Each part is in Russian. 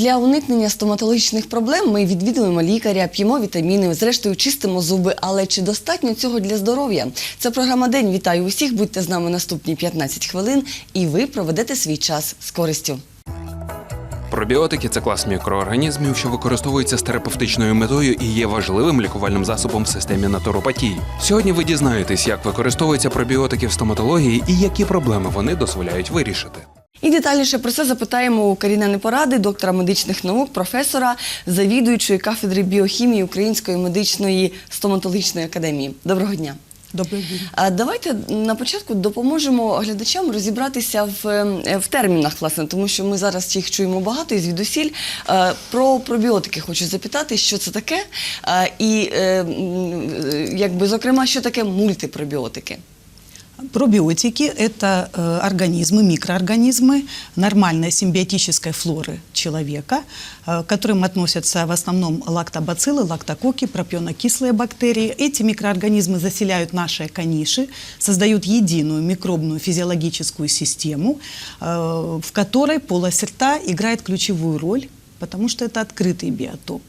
для уникнення стоматологічних проблем ми відвідуємо лікаря, п'ємо вітаміни, зрештою чистимо зуби. Але чи достатньо цього для здоров'я? Це програма День. Вітаю усіх. Будьте з нами наступні 15 хвилин, і ви проведете свій час з користю. Пробіотики це клас мікроорганізмів, що використовуються з терапевтичною метою і є важливим лікувальним засобом в системі натуропатії. Сьогодні ви дізнаєтесь, як використовуються пробіотики в стоматології і які проблеми вони дозволяють вирішити. І детальніше про це запитаємо у Каріни Непоради, доктора медичних наук, професора, завідуючої кафедри біохімії Української медичної стоматологічної академії. Доброго дня. Добрий день. Давайте на початку допоможемо глядачам розібратися в, е, в термінах, власне, тому що ми зараз їх чуємо багато і звідусіль. Про пробіотики хочу запитати, що це таке, і е, е, якби зокрема, що таке мультипробіотики. Пробиотики – это э, организмы, микроорганизмы нормальной симбиотической флоры человека, э, к которым относятся в основном лактобациллы, лактококи, пропионокислые бактерии. Эти микроорганизмы заселяют наши каниши, создают единую микробную физиологическую систему, э, в которой полость рта играет ключевую роль, потому что это открытый биотоп.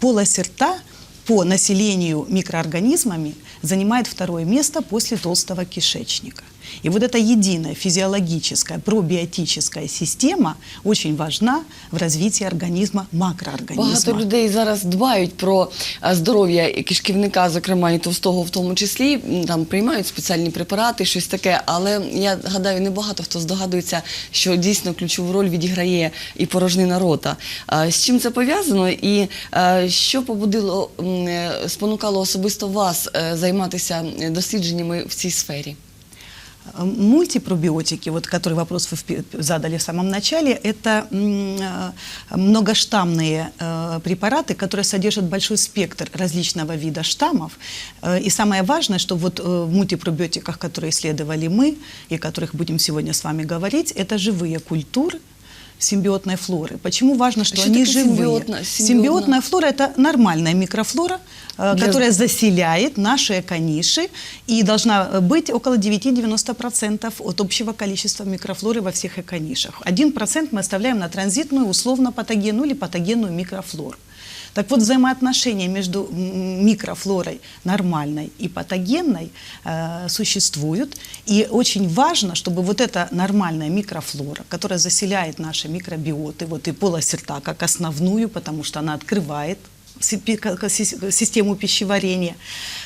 Полость рта по населению микроорганизмами занимает второе место после толстого кишечника. И вот эта единая физиологическая пробиотическая система очень важна в развитии организма макроорганизма. Багато людей зараз дбають про здоров'я кишківника, зокрема і товстого в тому числі. Там приймають спеціальні препарати, щось таке. Але я гадаю, не багато хто здогадується, що дійсно ключову роль відіграє і порожнина рота. З чим це пов'язано, і що побудило е, спонукало особисто вас е, займатися е, дослідженнями в цій сфері? Мультипробиотики, вот который вопрос вы задали в самом начале, это э, многоштаммные э, препараты, которые содержат большой спектр различного вида штаммов. Э, И самое важное, что вот в мультипробиотиках, которые исследовали мы и о которых будем сегодня с вами говорить, это живые культуры, симбиотной флоры. Почему важно, что что они живые? симбиотная- симбиотная? Симбиотная флора – это нормальная микрофлора, э, Для- которая заселяет наши каниши и должна э, быть около 9-90% от общего количества микрофлоры во всех эконишах. 1% мы оставляем на транзитную, условно патогенную или патогенную микрофлору. Так вот, взаимоотношения между микрофлорой нормальной и патогенной э, существуют. И очень важно, чтобы вот эта нормальная микрофлора, которая заселяет наши микробиоты, вот и полость рта как основную, потому что она открывает систему пищеварения.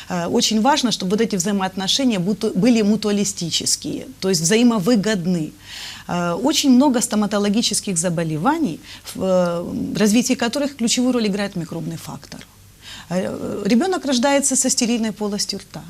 Э, Очень важно, чтобы вот эти взаимоотношения были мутуалистические, то есть взаимовыгодны. Э, Очень много стоматологических заболеваний, в э, развитии которых ключевую роль играет микробный фактор. Ребенок рождается со стерильной полостью рта.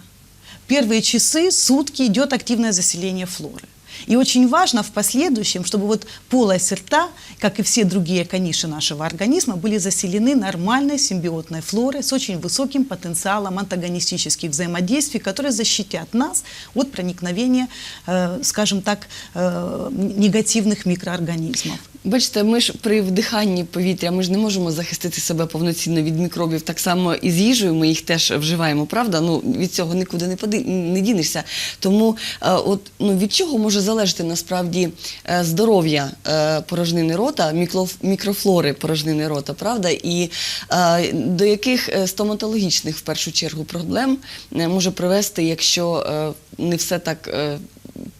Первые часы, сутки идет активное заселение флоры. И очень важно в последующем, чтобы вот полость рта, как и все другие каниши нашего организма, были заселены нормальной симбиотной флорой с очень высоким потенциалом антагонистических взаимодействий, которые защитят нас от проникновения, э, скажем так, э, негативных микроорганизмов. Бачите, ми ж при вдиханні повітря ми ж не можемо захистити себе повноцінно від мікробів. Так само і з їжею ми їх теж вживаємо, правда? Ну від цього нікуди не поди не дінешся. Тому е, от ну від чого може залежати насправді е, здоров'я е, порожнини рота, міклоф- мікрофлори порожнини рота, правда? І е, до яких е, стоматологічних в першу чергу проблем е, може привести, якщо е, не все так е,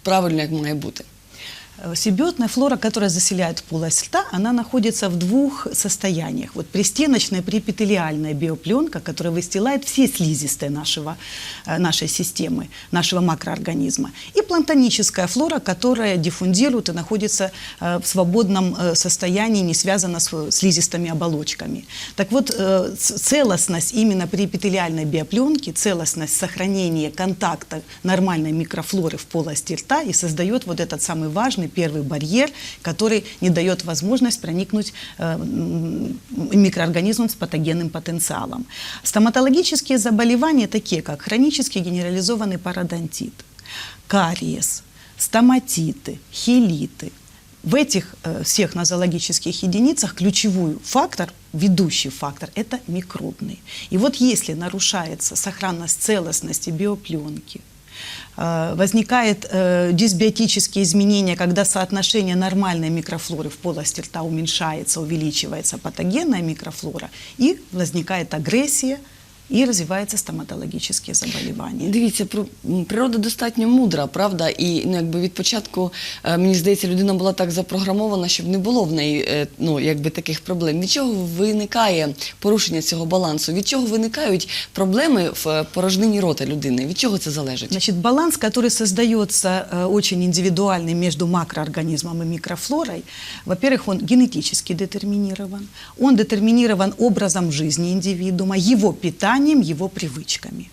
правильно, як має бути? Э, Симбиотная флора, которая заселяет полость рта, она находится в двух состояниях. Вот пристеночная преэпителиальная биопленка, которая выстилает все слизистые нашего, э, нашей системы, нашего макроорганизма. И плантоническая флора, которая диффундирует и находится э, в свободном состоянии, не связана с слизистыми оболочками. Так вот, целостность именно преэпителиальной биопленки, целостность сохранения контакта нормальной микрофлоры в полости рта и создает вот этот самый важный первый барьер, который не дает возможность проникнуть э, микроорганизмам с патогенным потенциалом. Стоматологические заболевания, такие как хронический генерализованный пародонтит, кариес, стоматиты, хелиты, в этих э, всех нозологических единицах ключевой фактор, ведущий фактор, это микробный. И вот если нарушается сохранность целостности биопленки, Возникает э, дисбиотические изменения, когда соотношение нормальной микрофлоры в полости рта уменьшается, увеличивается патогенная микрофлора, и возникает агрессия, и развиваються стоматологічні заболівання. Дивіться, про м, природа достатньо мудра, правда? І ну, якби від початку, е, мені здається, людина була так запрограмована, щоб не було в неї е, ну, якби таких проблем. Від чого виникає порушення цього балансу? Від чого виникають проблеми в е, порожнині рота людини? Від чого це залежить? Значит, баланс, который создается э, очень индивидуальный между макроорганизмом и микрофлорой, во-первых, он генетически детерминирован, он детерминирован образом жизни индивидуума, его питанием, его привычками.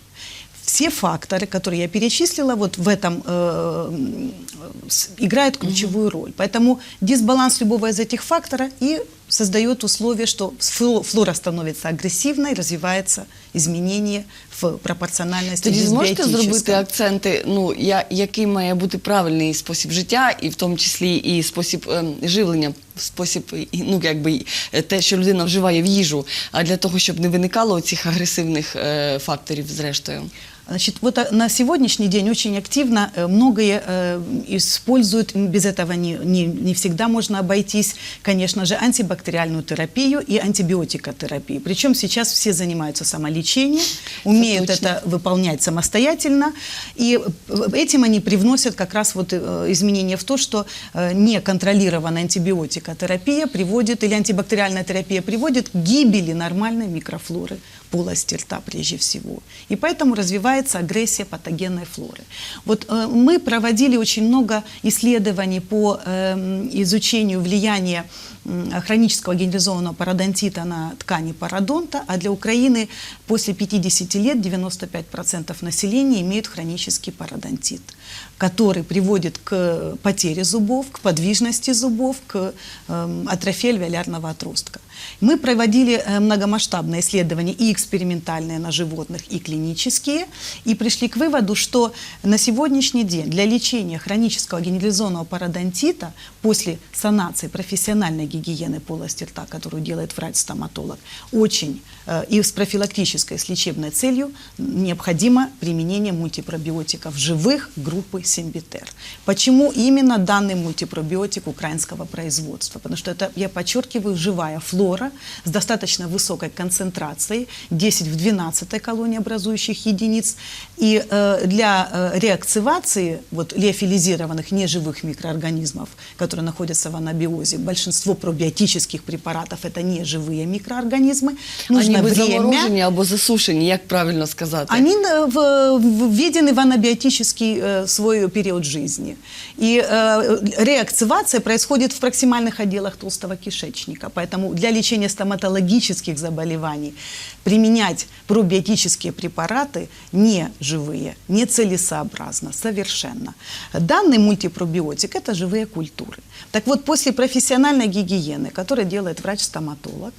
Все факторы, которые я перечислила, вот в этом э, играют ключевую роль. Поэтому дисбаланс любого из этих факторов и создает условия, что фло- флора становится агрессивной, развивается изменение в пропорціональності. Тоді зможете зробити акценти, ну я, який має бути правильний спосіб життя, і в тому числі і спосіб ем, живлення, спосіб ну якби е, те, що людина вживає в їжу, а для того, щоб не виникало цих агресивних е, факторів, зрештою. Значит, вот а, на сегодняшний день очень активно э, многое э, используют, без этого не, не, не всегда можно обойтись, конечно же, антибактериальную терапию и антибиотикотерапию. Причем сейчас все занимаются самолечением, умеют точно. это выполнять самостоятельно, и э, этим они привносят как раз вот э, изменения в то, что э, неконтролированная антибиотикотерапия приводит, или антибактериальная терапия приводит к гибели нормальной микрофлоры полости рта прежде всего. И поэтому развивается агрессия патогенной флоры. Вот э, мы проводили очень много исследований по эм, изучению влияния хронического генерализованного пародонтита на ткани пародонта, а для Украины после 50 лет 95% населения имеют хронический пародонтит, который приводит к потере зубов, к подвижности зубов, к эм, атрофии альвеолярного отростка. Мы проводили э, многомасштабные исследования и экспериментальные на животных, и клинические, и пришли к выводу, что на сегодняшний день для лечения хронического генерализованного пародонтита после санации профессиональной гигиены полости рта, которую делает врач-стоматолог, очень э, и с профилактической, с лечебной целью необходимо применение мультипробиотиков живых группы Симбитер. Почему именно данный мультипробиотик украинского производства? Потому что это, я подчеркиваю, живая флора с достаточно высокой концентрацией, 10 в 12 колонии образующих единиц. И э, для э, реактивации вот, леофилизированных неживых микроорганизмов, которые находятся в анабиозе, большинство пробиотических препаратов это неживые микроорганизмы, нужно а ніби время. заморожені або засушені, як правильно сказати? Они э, в- в- введены в анабиотический э, свой период жизни. И э, реактивация происходит в проксимальных отделах толстого кишечника. Поэтому для лечения стоматологических заболеваний применять пробиотические препараты не живые, нецелесообразно, совершенно. Данный мультипробиотик – это живые культуры. Так вот, после профессиональной гигиены, которую делает врач-стоматолог,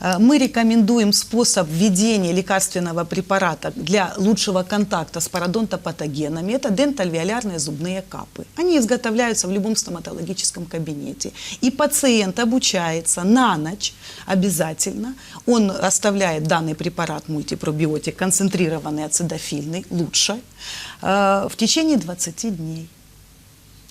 э, мы рекомендуем способ введения лекарственного препарата для лучшего контакта с пародонтопатогенами. Это дентальвеолярные зубные капы. Они изготовляются в любом стоматологическом кабинете. И пациент обучается на ночь обязательно. Он оставляет данный препарат мультипробиотик, концентрированный ацидофильный, лучше, э, в течение 20 дней.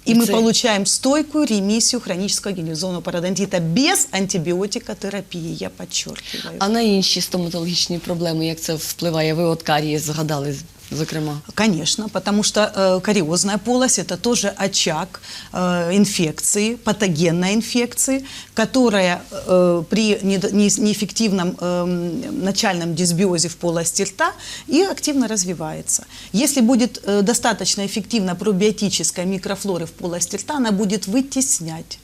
И мы Це- получаем стойкую ремиссию хронического генерализованного пародонтита без антибиотикотерапии, я подчеркиваю. А на інші стоматологічні проблеми, як це впливає? Ви от карієс згадали, зокрема. Конечно, потому что э, кариозная полость это тоже очаг э, инфекции, патогенной инфекции, которая э, при недо- не- неэффективном эм, начальном дисбиозе в полости рта и активно развивается. Если будет э, достаточно эффективна пробиотическая микрофлора в полости рта, она будет вытеснять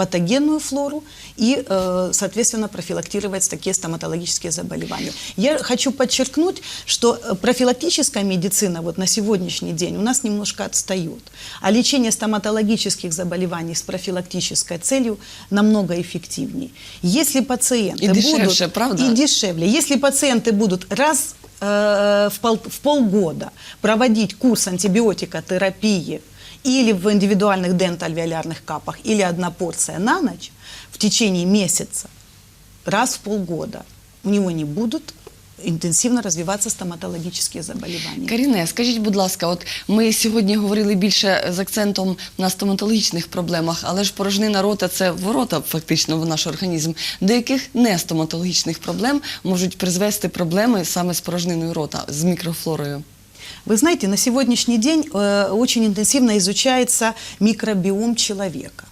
патогенную флору и, э, соответственно, профилактировать такие стоматологические заболевания. Я хочу подчеркнуть, что э, профилактическая медицина вот на сегодняшний день у нас немножко отстает, а лечение стоматологических заболеваний с профилактической целью намного эффективнее. Если пациенты И дешевше, будут... правда? И дешевле. Если пациенты будут раз э, в, пол- в полгода проводить курс антибиотикотерапии или в индивидуальных дентальвеолярных капах, или одна порция на ночь в течение месяца, раз в полгода, у него не будут интенсивно развиваться стоматологические заболевания. Каріне, скажіть, будь ласка, от ми сьогодні говорили більше з акцентом на стоматологічних проблемах, але ж порожнина рота це ворота фактично в наш організм. До яких не стоматологічних проблем можуть призвести проблеми саме з порожниною рота, з мікрофлорою? Вы знаете, на сегодняшний день э, очень интенсивно изучается микробиом человека.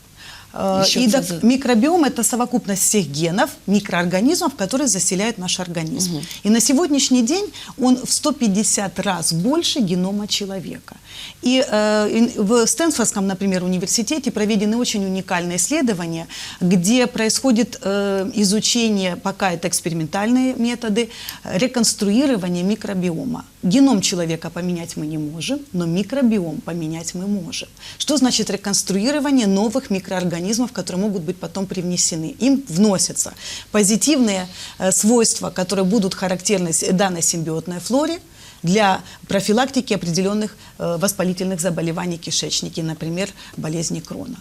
Э, Еще и за- микробиом это совокупность всех генов, микроорганизмов, которые заселяют наш организм. И на сегодняшний день он в 150 раз больше генома человека. И э, в Стэнфордском, например, университете проведены очень уникальные исследования, где происходит э, изучение, пока это экспериментальные методы, реконструирование микробиома. Геном человека поменять мы не можем, но микробиом поменять мы можем. Что значит реконструирование новых микроорганизмов, которые могут быть потом привнесены? Им вносятся позитивные э, свойства, которые будут характерны данной симбиотной флоре, для профилактики определенных э, воспалительных заболеваний кишечника, например, болезни Крона.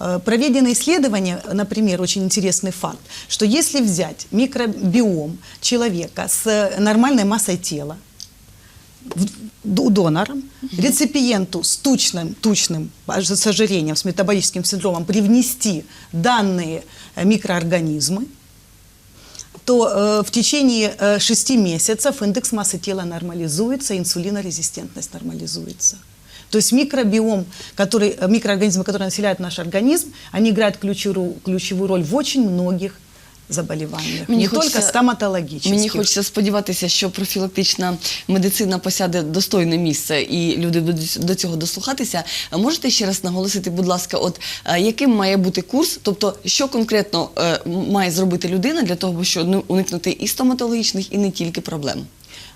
Э, Проведены исследования, например, очень интересный факт, что если взять микробиом человека с нормальной массой тела, у донора, реципиенту с тучным, тучным с ожирением, с метаболическим синдромом привнести данные э, микроорганизмы, то э, в течение э, 6 месяцев индекс массы тела нормализуется, инсулинорезистентность нормализуется. То есть микробиом, который, э, микроорганизмы, которые населяют наш организм, они играют ключевую, ключевую роль в очень многих заболеваниях, Мені не хочеться- только стоматологических. Мені хочеться сподіватися, що профілактична медицина посяде достойне місце і люди будуть до цього дослухатися. А Можете ще раз наголосити, будь ласка, от е, яким має бути курс? Тобто, що конкретно е, м- має зробити людина для того, щоб ну, уникнути і стоматологічних, і не тільки проблем?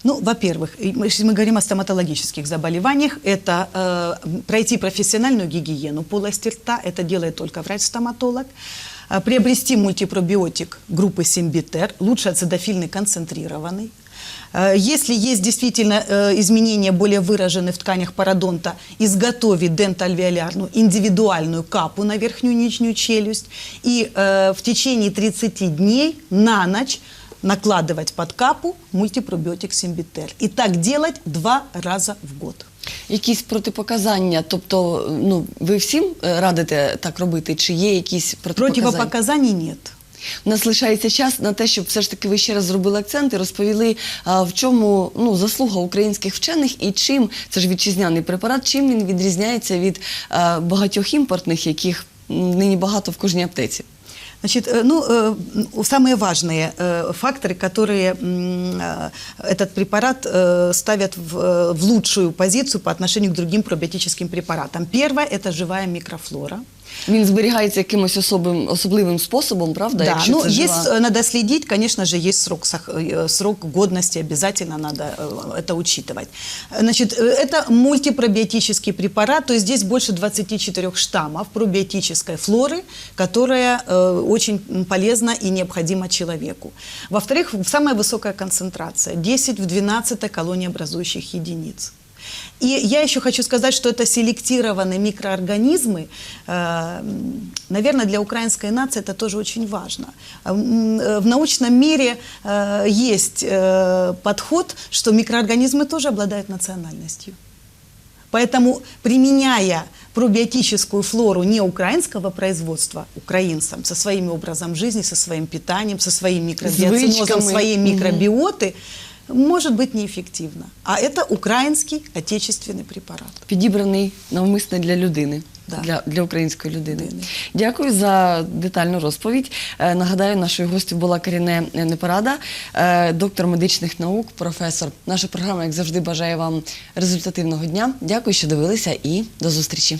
Ну, во-первых, и мы- если мы говорим о стоматологических заболеваниях, это э, пройти профессиональную гигиену полости рта, это делает только врач-стоматолог, Э, Приобрести мультипробиотик группы Симбитер, лучше ацидофильный концентрированный. Э, Если есть действительно э, изменения более выраженные в тканях пародонта, изготовить дентальвеолярную индивидуальную капу на верхнюю и нижнюю челюсть и э, в течение 30 дней на ночь накладывать под капу мультипробиотик Симбитер. И так делать два раза в год. Якісь протипоказання, тобто, ну ви всім е, радите так робити, чи є якісь протипоказання? Противопоказаний нет. У нас лишається час на те, щоб все ж таки ви ще раз зробили акцент і розповіли, а, в чому ну, заслуга українських вчених і чим це ж вітчизняний препарат, чим він відрізняється від а, багатьох імпортних, яких нині багато в кожній аптеці. Значит, э, ну, э, самые важные э, факторы, которые этот препарат ставят в лучшую позицию по отношению к другим пробиотическим препаратам. Первое – это живая микрофлора. Він зберігається якимось особим, особливим способом, правда? Да, якщо ну це есть, жива... э, надо следить, конечно же, есть срок, сох- э, срок годности, обязательно надо э, это учитывать. Э, Значит, э, это мультипробиотический препарат, то есть здесь больше 24 штаммов пробиотической флоры, которая э, очень м, полезна и необходима человеку. Во-вторых, самая высокая концентрация, 10 в 12 колониеобразующих единиц. И я еще хочу сказать, что это селектированные микроорганизмы. Э, Наверное, для украинской нации это тоже очень важно. Э, э, В научном мире есть подход, что микроорганизмы тоже обладают национальностью. Поэтому, применяя пробиотическую флору не украинского производства украинцам со своим образом жизни, со своим питанием, со своим микробиоцинозом, своей микробиоты, может быть неэффективно. А это украинский отечественный препарат. підібраний навмисно для людини. Да. Для, для української людини. Людини. Дякую за детальну розповідь. Е, Нагадаю, нашою гостю була Каріне Непорада, е, доктор медичних наук, професор. Наша програма, як завжди, бажає вам результативного дня. Дякую, що дивилися, і до зустрічі.